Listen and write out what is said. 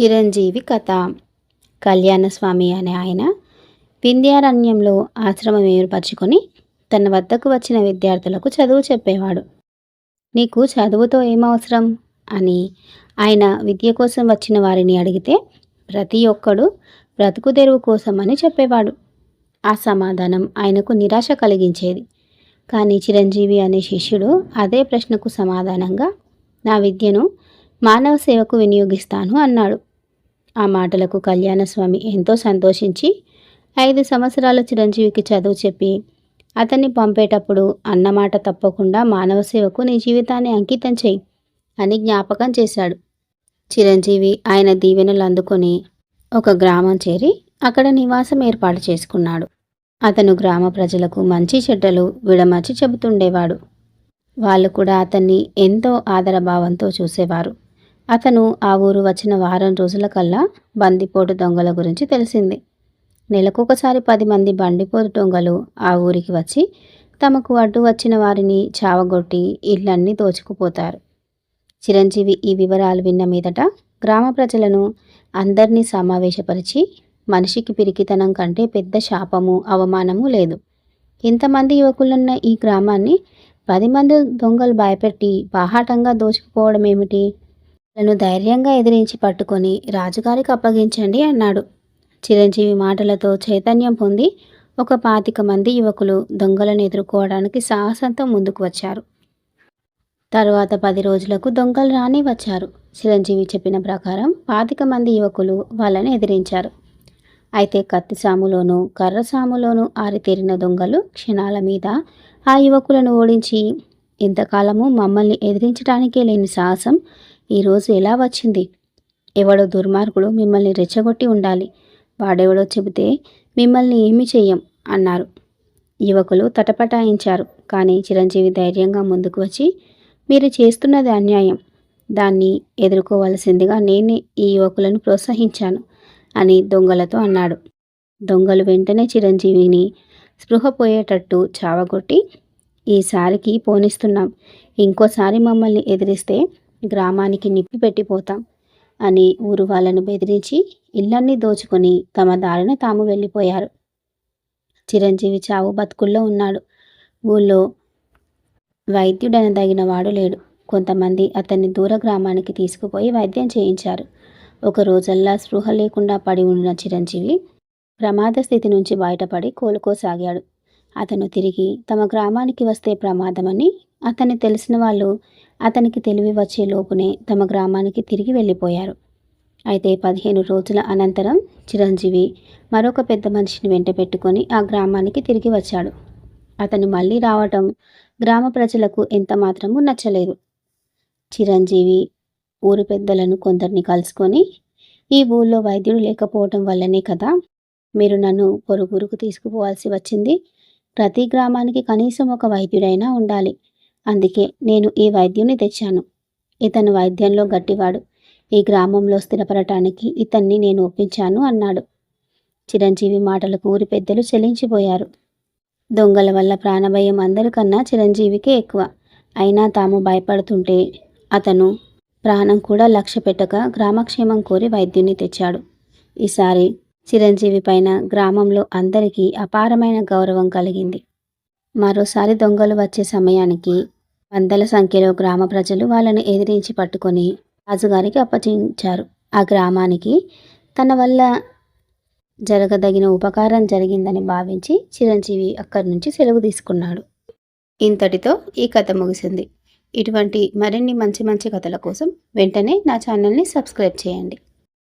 చిరంజీవి కథ. కళ్యాణస్వామి అనే ఆయన వింధ్యారణ్యంలో ఆశ్రమం ఏర్పరచుకొని తన వద్దకు వచ్చిన విద్యార్థులకు చదువు చెప్పేవాడు. నీకు చదువుతో ఏమవసరం? అని ఆయన విద్య కోసం వచ్చిన వారిని అడిగితే ప్రతి ఒక్కడు బ్రతుకు తెరువు కోసం అని చెప్పేవాడు. ఆ సమాధానం ఆయనకు నిరాశ కలిగించేది. కానీ చిరంజీవి అనే శిష్యుడు అదే ప్రశ్నకు సమాధానంగా నా విద్యను మానవ సేవకు వినియోగిస్తాను అన్నాడు. ఆ మాటలకు కళ్యాణస్వామి ఎంతో సంతోషించి ఐదు సంవత్సరాల చిరంజీవికి చదువు చెప్పి అతన్ని పంపేటప్పుడు అన్నమాట తప్పకుండా మానవ సేవకు నీ జీవితాన్ని అంకితం చేయి అని జ్ఞాపకం చేశాడు. చిరంజీవి ఆయన దీవెనలు అందుకొని ఒక గ్రామం చేరి అక్కడ నివాసం ఏర్పాటు చేసుకున్నాడు. అతను గ్రామ ప్రజలకు మంచి చెడ్డలు విడమర్చి చెబుతుండేవాడు. వాళ్ళు కూడా అతన్ని ఎంతో ఆదరభావంతో చూసేవారు. అతను ఆ ఊరు వచ్చిన వారం రోజుల కల్లా బందిపోటు దొంగల గురించి తెలిసింది. నెలకొకసారి పది మంది బండిపోటు దొంగలు ఆ ఊరికి వచ్చి తమకు అడ్డు వచ్చిన వారిని చావగొట్టి ఇళ్ళన్నీ దోచుకుపోతారు. చిరంజీవి ఈ వివరాలు విన్న మీదట గ్రామ ప్రజలను అందరినీ సమావేశపరిచి మనిషికి పిరికితనం కంటే పెద్ద శాపము అవమానము లేదు. ఇంతమంది యువకులున్న ఈ గ్రామాన్ని పది మంది దొంగలు భయపెట్టి బాహాటంగా దోచుకుపోవడం ఏమిటి నన్ను ధైర్యంగా ఎదిరించి పట్టుకొని రాజుగారికి అప్పగించండి అన్నాడు. చిరంజీవి మాటలతో చైతన్యం పొంది ఒక పాతిక మంది యువకులు దొంగలను ఎదుర్కోవడానికి సాహసంతో ముందుకు వచ్చారు. తరువాత పది రోజులకు దొంగలు రాని వచ్చారు. చిరంజీవి చెప్పిన ప్రకారం పాతిక మంది యువకులు వాళ్ళని ఎదిరించారు. అయితే కత్తి సాములోనూ కర్ర సాములోనూ ఆరితేరిన దొంగలు క్షణాల మీద ఆ యువకులను ఓడించి ఇంతకాలము మమ్మల్ని ఎదిరించడానికే లేని సాహసం ఈరోజు ఎలా వచ్చింది? ఎవడో దుర్మార్గుడు మిమ్మల్ని రెచ్చగొట్టి ఉండాలి. వాడెవడో చెబితే మిమ్మల్ని ఏమి చెయ్యం అన్నారు. యువకులు తటపటాయించారు. కానీ చిరంజీవి ధైర్యంగా ముందుకు వచ్చి మీరు చేస్తున్నది అన్యాయం. దాన్ని ఎదుర్కోవలసిందిగా నేనే ఈ యువకులను ప్రోత్సహించాను అని దొంగలతో అన్నాడు. దొంగలు వెంటనే చిరంజీవిని స్పృహపోయేటట్టు చావగొట్టి ఈసారికి పోనిస్తున్నాం. ఇంకోసారి మమ్మల్ని ఎదిరిస్తే గ్రామానికి నిప్పి పెట్టిపోతాం అని ఊరు వాళ్ళను బెదిరించి ఇళ్ళన్నీ దోచుకొని తమ దారిన తాము వెళ్ళిపోయారు. చిరంజీవి చావు బతుకుల్లో ఉన్నాడు. ఊళ్ళో వైద్యుడనదగిన వాడు లేడు. కొంతమంది అతన్ని దూర గ్రామానికి తీసుకుపోయి వైద్యం చేయించారు. ఒక రోజల్లా స్పృహ లేకుండా పడి ఉన్న చిరంజీవి ప్రమాద స్థితి నుంచి బయటపడి కోలుకోసాగాడు. అతను తిరిగి తమ గ్రామానికి వస్తే ప్రమాదమని అతన్ని తెలిసిన వాళ్ళు అతనికి తెలివి వచ్చే లోపునే తమ గ్రామానికి తిరిగి వెళ్ళిపోయారు. అయితే పదిహేను రోజుల అనంతరం చిరంజీవి మరొక పెద్ద మనిషిని వెంట పెట్టుకొని ఆ గ్రామానికి తిరిగి వచ్చాడు. అతను మళ్ళీ రావటం గ్రామ ప్రజలకు ఎంత మాత్రము నచ్చలేదు. చిరంజీవి ఊరు పెద్దలను కొందరిని కలుసుకొని ఈ ఊళ్ళో వైద్యుడు లేకపోవటం వల్లనే కదా మీరు నన్ను పొరుగురుకు తీసుకుపోవాల్సి వచ్చింది? ప్రతి గ్రామానికి కనీసం ఒక వైద్యుడైనా ఉండాలి. అందుకే నేను ఈ వైద్యుని తెచ్చాను. ఇతను వైద్యంలో గట్టివాడు. ఈ గ్రామంలో స్థిరపడటానికి ఇతన్ని నేను ఒప్పించాను అన్నాడు. చిరంజీవి మాటలకు ఊరి పెద్దలు చెలించిపోయారు. దొంగల వల్ల ప్రాణభయం అందరికన్నా చిరంజీవికే ఎక్కువ. అయినా తాము భయపడుతుంటే అతను ప్రాణం కూడా లక్ష్య పెట్టక గ్రామక్షేమం కోరి వైద్యుని తెచ్చాడు. ఈసారి చిరంజీవి పైన గ్రామంలో అందరికీ అపారమైన గౌరవం కలిగింది. మరోసారి దొంగలు వచ్చే సమయానికి వందల సంఖ్యలో గ్రామ ప్రజలు వాళ్ళని ఎదిరించి పట్టుకొని రాజుగారికి అప్పచించారు ఆ గ్రామానికి తన వల్ల జరగదగిన ఉపకారం జరిగిందని భావించి చిరంజీవి అక్కడి నుంచి సెలవు తీసుకున్నాడు. ఇంతటితో ఈ కథ ముగిసింది. ఇటువంటి మరిన్ని మంచి మంచి కథల కోసం వెంటనే నా ఛానల్ని సబ్స్క్రైబ్ చేయండి.